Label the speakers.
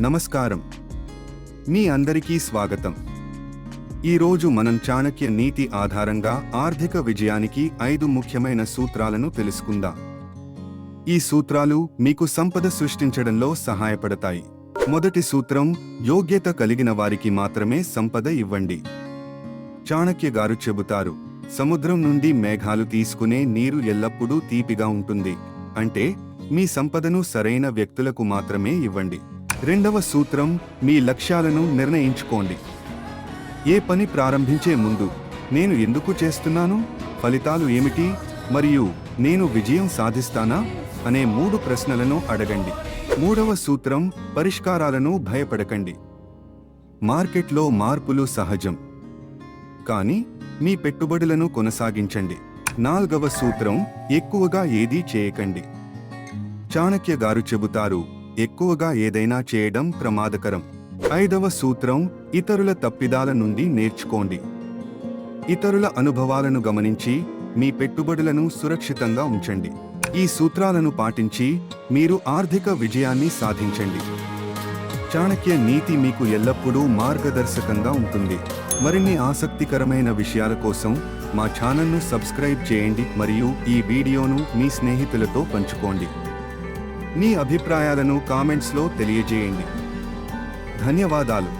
Speaker 1: నమస్కారం. మీ అందరికీ స్వాగతం. ఈరోజు మనం చాణక్య నీతి ఆధారంగా ఆర్థిక విజయానికి ఐదు ముఖ్యమైన సూత్రాలను తెలుసుకుందాం. ఈ సూత్రాలు మీకు సంపద సృష్టించడంలో సహాయపడతాయి. మొదటి సూత్రం యోగ్యత కలిగిన వారికి మాత్రమే సంపద ఇవ్వండి. చాణక్య గారు చెబుతారు సముద్రం నుండి మేఘాలు తీసుకునే నీరు ఎల్లప్పుడూ తీపిగా ఉంటుంది. అంటే మీ సంపదను సరైన వ్యక్తులకు మాత్రమే ఇవ్వండి. రెండవ సూత్రం మీ లక్ష్యాలను నిర్ణయించుకోండి. ఏ పని ప్రారంభించే ముందు నేను ఎందుకు చేస్తున్నాను? ఫలితాలు ఏమిటి? మరియు నేను విజయం సాధిస్తానా? అనే మూడు ప్రశ్నలను అడగండి. మూడవ సూత్రం పరిష్కారాలను భయపడకండి. మార్కెట్లో మార్పులు సహజం. కానీ మీ పెట్టుబడులను కొనసాగించండి. నాల్గవ సూత్రం ఎక్కువగా ఏదీ చేయకండి. చాణక్య గారు చెబుతారు ఎక్కువగా ఏదైనా చేయడం ప్రమాదకరం. ఐదవ సూత్రం ఇతరుల తప్పిదాల నుండి నేర్చుకోండి. ఇతరుల అనుభవాలను గమనించి మీ పెట్టుబడులను సురక్షితంగా ఉంచండి. ఈ సూత్రాలను పాటించి మీరు ఆర్థిక విజయాన్ని సాధించండి. చాణక్య నీతి మీకు ఎల్లప్పుడూ మార్గదర్శకంగా ఉంటుంది. మరిన్ని ఆసక్తికరమైన విషయాల కోసం మా ఛానల్ను సబ్స్క్రైబ్ చేయండి మరియు ఈ వీడియోను మీ స్నేహితులతో పంచుకోండి. మీ అభిప్రాయాలను కామెంట్స్లో తెలియజేయండి. ధన్యవాదాలు.